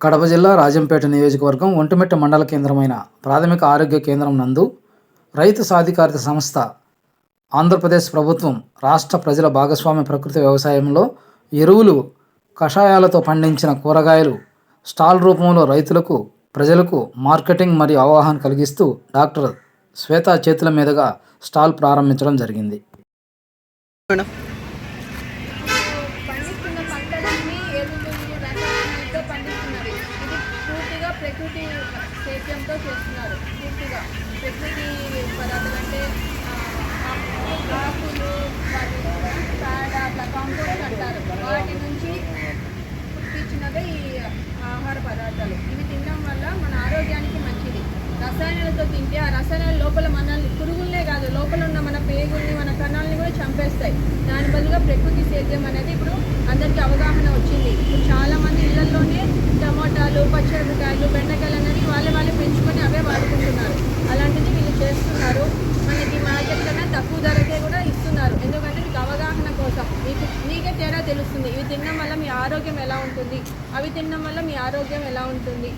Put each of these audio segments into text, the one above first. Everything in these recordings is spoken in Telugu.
కడప జిల్లా రాజంపేట నియోజకవర్గం ఒంటిమిట్ట మండల కేంద్రమైన ప్రాథమిక ఆరోగ్య కేంద్రం నందు రైతు సాధికారిత సంస్థ ఆంధ్రప్రదేశ్ ప్రభుత్వం రాష్ట్ర ప్రజల భాగస్వామ్య ప్రకృతి వ్యవసాయంలో ఎరువులు కషాయాలతో పండించిన కూరగాయలు స్టాల్ రూపంలో రైతులకు ప్రజలకు మార్కెటింగ్ మరియు అవగాహన కలిగిస్తూ డాక్టర్ శ్వేత చేతుల మీదుగా స్టాల్ ప్రారంభించడం జరిగింది మేడం పండిస్తున్న పంటలన్నీ ఎరువులు రసాయనాలతో పండిస్తున్నారు ఇది పూర్తిగా ప్రకృతి సేద్యంతో చేస్తున్నారు పూర్తిగా. ప్రకృతి పదార్థాలు అంటే ఆకులు వాటి పేడ అట్లా కాంపోస్ట్ అంటారు. వాటి నుంచి పుట్టించినవే ఈ ఆహార పదార్థాలు. ఇవి తినడం వల్ల మన ఆరోగ్యానికి మంచిది. రసాయనాలతో తింటే ఆ రసాయనాల లోపల మనల్ని పురుగులనే కాదు లోపల ఉన్న మన పేగుల్ని మన కణాలని కూడా చంపేస్తాయి. దాని బదులుగా ప్రకృతి సేద్యం అనేది ఇప్పుడు అందరికీ అవగాహన వచ్చింది. ఇప్పుడు చాలామంది ఇళ్ళలోనే టమాటాలు పచ్చిమిరపకాయలు బెండకాయలు అనేది వాళ్ళే వాళ్ళే పెంచుకొని అవే వాడుకుంటున్నారు. అలాంటిది వీళ్ళు చేస్తున్నారు. మనకి మార్కెట్ కన్నా తక్కువ ధరకే కూడా ఇస్తున్నారు. ఎందుకంటే మీకు అవగాహన కోసం. మీకు మీకే తేడా తెలుస్తుంది. ఇవి తినడం వల్ల మీ ఆరోగ్యం ఎలా ఉంటుంది? అవి తినడం వల్ల మీ ఆరోగ్యం ఎలా ఉంటుంది?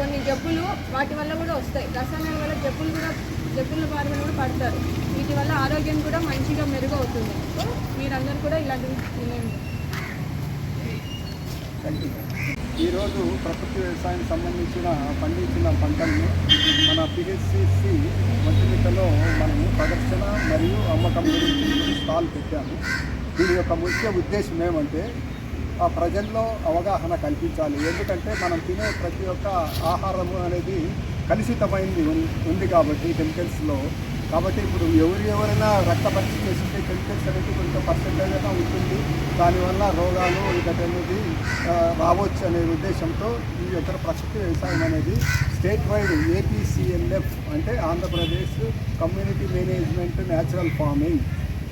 కొన్ని జబ్బులు వాటి వల్ల కూడా వస్తాయి. రసాయనాల వల్ల జబ్బులు కూడా జబ్బుల బారిన కూడా పడతారు. వీటి వల్ల ఆరోగ్యం కూడా మంచిగా మెరుగవుతుంది. సో మీరందరూ కూడా ఇలాంటివి తినండి. ఈరోజు ప్రకృతి వ్యవసాయం సంబంధించిన పండించిన పంటలను మన పిహెచ్సిసి వంటిమిట్టలో మనము ప్రదర్శన మరియు అమ్మకం గురించి స్టాల్ పెట్టాము. దీని యొక్క ముఖ్య ఉద్దేశం ఏమంటే ఆ ప్రజల్లో అవగాహన కల్పించాలి. ఎందుకంటే మనం తినే ప్రతి ఒక్క ఆహారము అనేది కలుషితమైంది ఉంది కాబట్టి కెమికల్స్లో. కాబట్టి ఇప్పుడు ఎవరు ఎవరైనా రక్త పరీక్ష చేస్తుంటే కెమికల్స్ అనేది కొంచెం పర్సెంటేజ్ అయినా ఉంటుంది. దానివల్ల రోగాలు ఇంకటి అనేది రావచ్చు అనే ఉద్దేశంతో ఈ యొక్క ప్రకృతి వ్యవసాయం అనేది స్టేట్ వైడ్ ఏపీసీఎల్ఎఫ్ అంటే Andhra Pradesh community management natural farming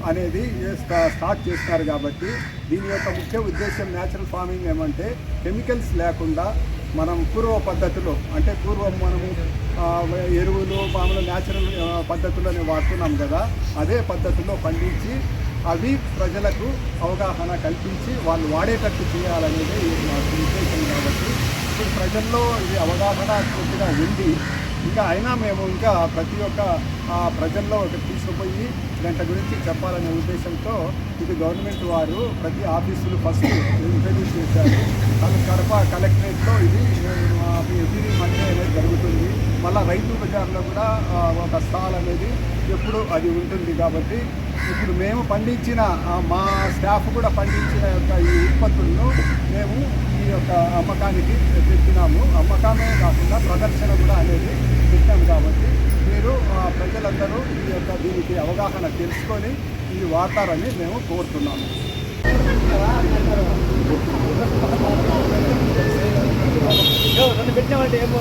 అనేది స్టార్ట్ చేస్తున్నారు కాబట్టి దీని యొక్క ముఖ్య ఉద్దేశం న్యాచురల్ ఫార్మింగ్ ఏమంటే కెమికల్స్ లేకుండా మనం పూర్వ పద్ధతిలో అంటే పూర్వం మనము ఎరువులు మామూలు న్యాచురల్ పద్ధతులు పద్ధతులని వాడుతున్నాం కదా అదే పద్ధతిలో పండించి అవి ప్రజలకు అవగాహన కల్పించి వాళ్ళు వాడేటట్టు చేయాలనేది మా ఉద్దేశం కాబట్టి ఇప్పుడు ప్రజల్లో ఇది అవగాహన కొద్దిగా ఉంది ఇంకా అయినా మేము ఇంకా ప్రతి ఒక్క ప్రజల్లో ఒక తీసుకుపోయి గంట గురించి చెప్పాలనే ఉద్దేశంతో ఇది గవర్నమెంట్ వారు ప్రతి ఆఫీసులు ఫస్ట్ ఇంట్రడ్యూస్ చేశారు. కానీ కడప కలెక్టరేట్లో ఇది ఎవ్రీ మండే అనేది జరుగుతుంది. మళ్ళీ రైతు బజార్లో కూడా ఒక స్టాల్ అనేది ఎప్పుడు అది ఉంటుంది కాబట్టి ఇప్పుడు మేము పండించిన మా స్టాఫ్ కూడా పండించిన యొక్క ఈ ఉత్పత్తులను మేము ఈ యొక్క అమ్మకానికి తెచ్చినాము అమ్మకమే కాకుండా ప్రదర్శన కూడా అనేది పెట్టాము కాబట్టి మీరు ప్రజలందరూ ఈ యొక్క దీనికి అవగాహన తెలుసుకొని ఈ వాతారని మేము కోరుతున్నాము రెండు పెట్టినామంటే ఏమో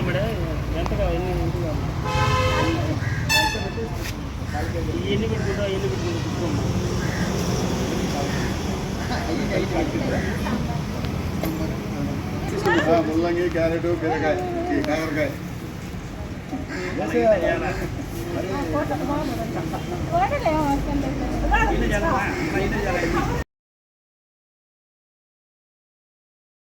మేడం ఎంతగా ఎన్ని ఎంతగా ఎన్ని పెట్టుకుంటా ఎన్ని పెట్టుకుంటా పెట్టుకోమా ముల్లంగి క్యారెట్ బీరకాయ కాకరకాయ కోటలు ఏమో వస్తుంది